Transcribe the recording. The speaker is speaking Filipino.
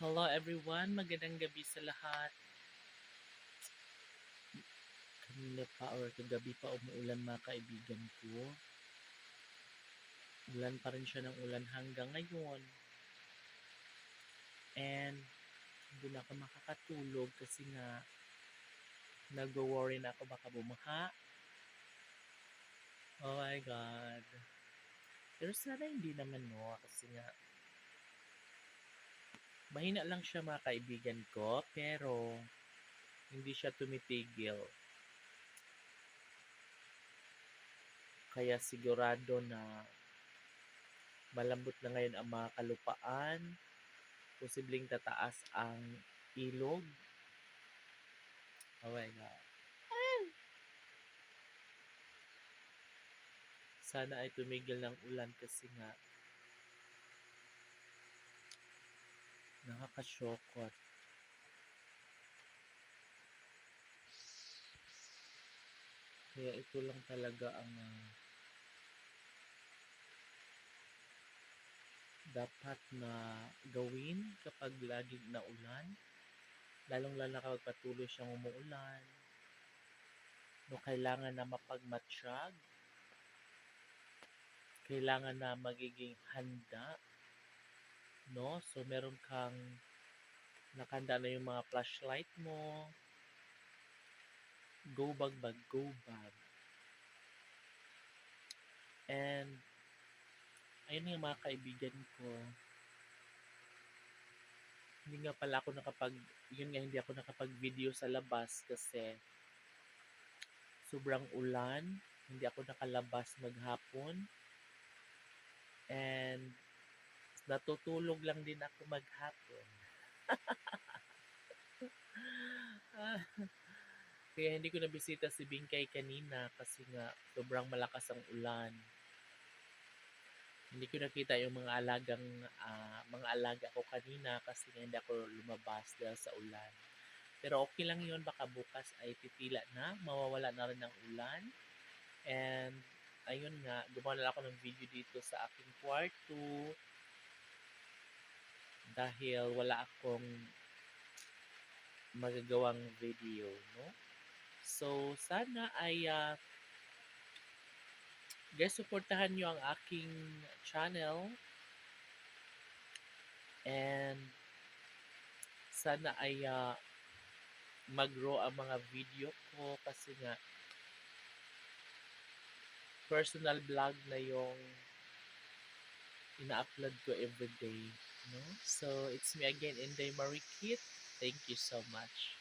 Hello everyone, magandang gabi sa lahat. Kanina pa or kagabi pa umuulan mga kaibigan ko. Ulan pa rin siya ng ulan hanggang ngayon. And hindi na ako makakatulog kasi nga nag-worry na ako baka bumaha. Oh my God. Pero sana hindi naman no kasi nga Mahina lang siya mga kaibigan ko, pero hindi siya tumitigil. Kaya sigurado na malambot na ngayon ang mga kalupaan. Posibleng tataas ang ilog. Oh my God. Sana ay tumigil ng ulan kasi nga Nakakasyokot. Kaya ito lang talaga ang ah, dapat na gawin kapag laging naulan. Lalong-lalo na kapag patuloy siyang umuulan. No, kailangan na mapagmatsyag. Kailangan na magiging handa no? So, meron kang nakanda na yung mga flashlight mo. Go bag bag, go bag. And, ayun yung mga kaibigan ko. Hindi nga pala ako nakapag, yun nga hindi ako nakapag-video sa labas kasi sobrang ulan. Hindi ako nakalabas maghapon. And, natutulog lang din ako maghapon. Kaya hindi ko nabisita si Bingkay kanina kasi nga sobrang malakas ang ulan. Hindi ko nakita yung mga alagang ah, mga alaga ko kanina kasi nga hindi ako lumabas dahil sa ulan. Pero okay lang yun, baka bukas ay titila na, mawawala na rin ang ulan. And ayun nga, gumawa na ako ng video dito sa aking kwarto dahil wala akong magagawang video, no? So, sana ay ah, guys, supportahan nyo ang aking channel and sana ay ah, mag-grow ang mga video ko kasi nga personal vlog na yung ina-upload ko everyday. No? So, it's me again, Inday Marikit. Thank you so much.